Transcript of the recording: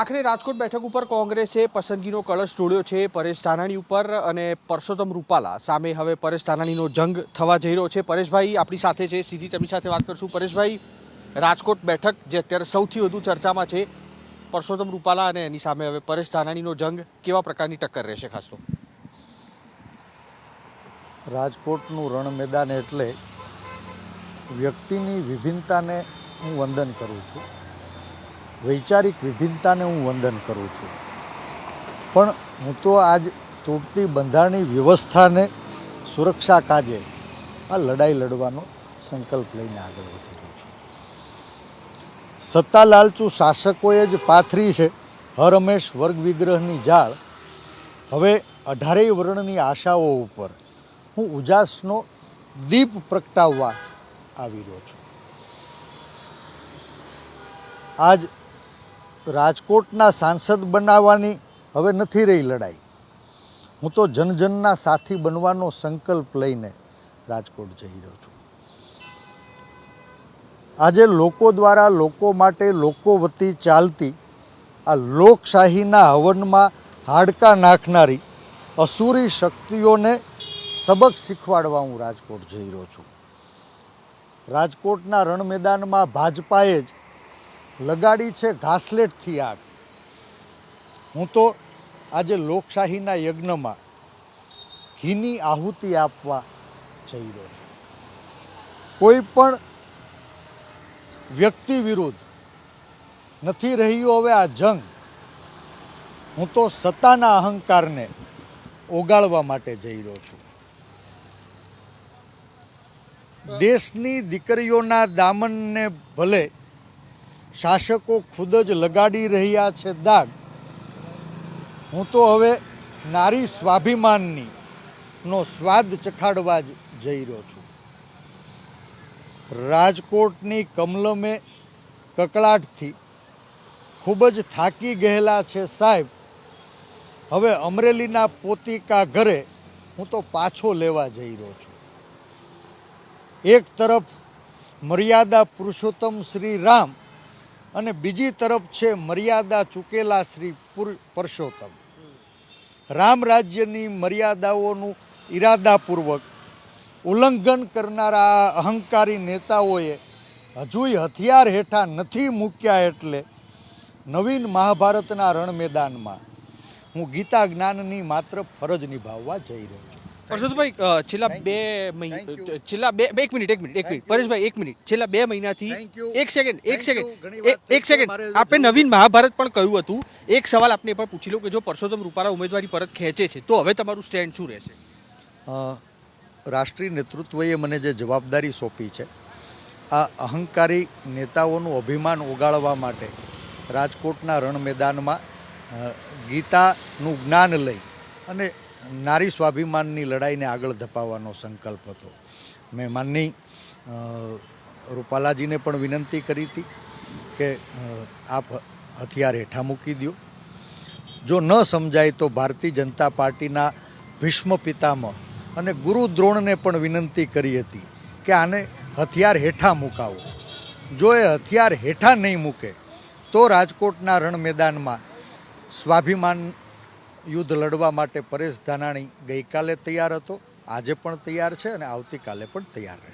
આખરે રાજકોટ બેઠક ઉપર કોંગ્રેસે પસંદગીનો કળશ જોડ્યો છે. પરેશ ધાનાણી ઉપર અને પરસોત્તમ રૂપાલા સામે હવે પરેશ ધાનાણીનો જંગ થવા જઈ રહ્યો છે. પરેશભાઈ, આપણી સાથે છે. સીધી તેમની સાથે વાત કરશું. પરેશભાઈ, રાજકોટ બેઠક, જે અત્યારે સૌથી વધુ ચર્ચામાં છે, પરસોત્તમ રૂપાલા અને એની સામે હવે પરેશ ધાનાણીનો જંગ કેવા પ્રકારની ટક્કર રહેશે ખાસ તો? રાજકોટનું રણ મેદાન એટલે વ્યક્તિની વિભિન્નતાને હું વંદન કરું છું. વૈચારિક વિભિન્નતાને હું વંદન કરું છું. પણ હું તો આજ તૂટતી બંધારણની વ્યવસ્થાને સુરક્ષા કાજે આ લડાઈ લડવાનો સંકલ્પ લઈને આગળ વધી રહ્યો છું. સત્તા લાલચુ શાસકોએ જ પાથરી છે હરહમેશ વર્ગ વિગ્રહની જાળ. હવે અઢારેય વર્ણની આશાઓ ઉપર હું ઉજાસનો દીપ પ્રગટાવવા આવી રહ્યો છું. આજ રાજકોટના સાંસદ બનાવવાની હવે નથી રહી લડાઈ. હું તો જનજનના સાથી બનવાનો સંકલ્પ લઈને રાજકોટ જઈ રહ્યો છું. આજે લોકો દ્વારા લોકો માટે લોકો વતી ચાલતી આ લોકશાહીના હવનમાં હાડકાં નાખનારી અસુરી શક્તિઓને સબક શીખવાડવા હું રાજકોટ જઈ રહ્યો છું. રાજકોટના રણમેદાનમાં ભાજપાએ જ લગાડી છે ઘાસલેટથી આગ. હું તો આજે લોકશાહીના યજ્ઞમાં ઘીની આહુતિ આપવા જઈ રહ્યો છું. કોઈ પણ વ્યક્તિ વિરુદ્ધ નથી રહ્યો હવે આ જંગ. હું તો સત્તાના અહંકારને ઓગાળવા માટે જઈ રહ્યો છું. દેશની દીકરીઓના દામનને ભલે શાસકો ખુદ જ લગાડી રહ્યા છે દાગ. હું તો હવે નારી સ્વાભિમાનની નો સ્વાદ ચખાડવા જઈ રહ્યો છું. રાજકોટની કમલમે કકળાટથી ખૂબ જ થાકી ગયેલા છે સાહેબ. હવે અમરેલીના પોતિકા ઘરે હું તો પાછો લેવા જઈ રહ્યો છું. એક તરફ મર્યાદા પુરુષોત્તમ શ્રી રામ અને બીજી તરફ છે મર્યાદા ચૂકેલા શ્રી પુર- પરસોત્તમ. રામ રાજ્યની મર્યાદાઓનું ઈરાદાપૂર્વક ઉલ્લંઘન કરનારા અહંકારી નેતાઓએ હજુય હથિયાર હેઠા નથી મૂક્યા એટલે નવીન મહાભારતના રણ મેદાનમાં હું ગીતા જ્ઞાનની માત્ર ફરજ નિભાવવા જઈ રહ્યો છું. પરસોત્તમભાઈ છેલ્લા બે મહિના છેલ્લા બે બે- એક મિનિટ એક મિનિટ એક મિનિટ. પરેશભાઈ એક મિનિટ. છેલ્લા બે મહિનાથી એક સેકન્ડ એક સેકન્ડ એક- એક સેકન્ડ આપણે નવીન મહાભારત પણ કહ્યું હતું. એક સવાલ આપને એ પણ પૂછી લઉં કે જો પરસોત્તમ રૂપાલા ઉમેદવારી પરત ખેંચે છે તો હવે તમારું સ્ટેન્ડ શું રહેશે? રાષ્ટ્રીય નેતૃત્વએ મને જે જવાબદારી સોંપી છે આ અહંકારી નેતાઓનું અભિમાન ઓગાળવા માટે રાજકોટના રણ મેદાનમાં ગીતાનું જ્ઞાન લઈ અને નારી સ્વાભિમાનની લડાઈને આગળ ધપાવવાનો સંકલ્પ હતો. મેં માનની રૂપાલાજીને પણ વિનંતી કરી હતી કે આપ હથિયાર હેઠા મૂકી દો જો ન સમજાય તો ભારતીય જનતા પાર્ટીના ભીષ્મ પિતામહ અને ગુરુ દ્રોણને પણ વિનંતી કરી હતી કે આને હથિયાર હેઠા મૂકાવો. જો એ હથિયાર હેઠા નહીં મૂકે, તો રાજકોટના રણ મેદાનમાં સ્વાભિમાન યુદ્ધ લડવા માટે પરેશ ધાનાણી ગઈકાલે તૈયાર હતો. આજે પણ તૈયાર છે અને આવતીકાલે પણ તૈયાર રહેશે.